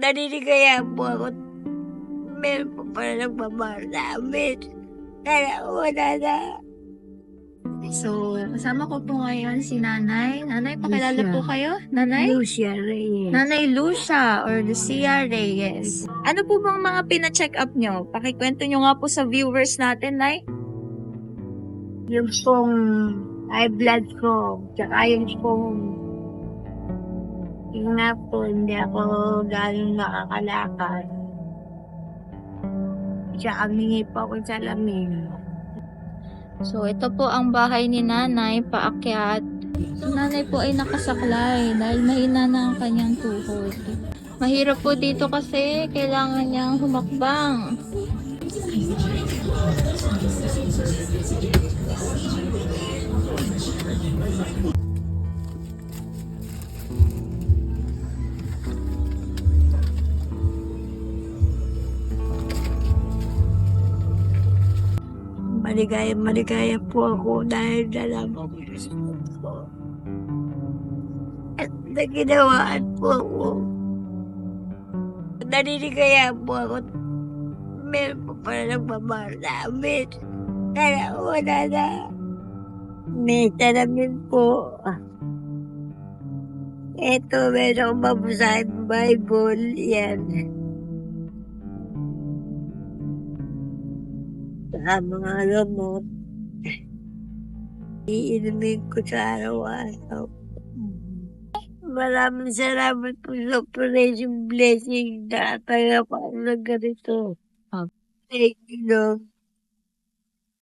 Naninigaya po ako. Meron po pala nagmamahal sa amin. Kaya wala na. So, kasama ko po ngayon si Nanay. Nanay, pakilala Lucia. po kayo? Nanay? Lucia Reyes. Nanay Lucia or Lucia Reyes. Ano po bang mga pina-check up nyo? Pakikwento nyo nga po sa viewers natin, Nay. Yung pong high blood ko. Tsaka yung pong yung nga po, hindi ako galing nakakalakad. Tsaka mingi pa ako sa lamin. So, ito po ang bahay ni Nanay, paakyat. Si Nanay po ay nakasaklay dahil mahina na ang kanyang tuhod. Mahirap po dito kasi kailangan niyang humakbang. Maligaya, maligaya po ako dahil nalaman ko. At naginawaan po ako. Naninigaya po ako. Meron po pala nagmamahal sa amin. Kaya wala na. May talamin po. Ito, meron akong mabusahin Bible. Yan. Sa mga gamot. Iinumin ko sa araw-araw. Maraming salamat po sa operation blessing na tayo pa ng ganito. Ah. Thank you, Lord.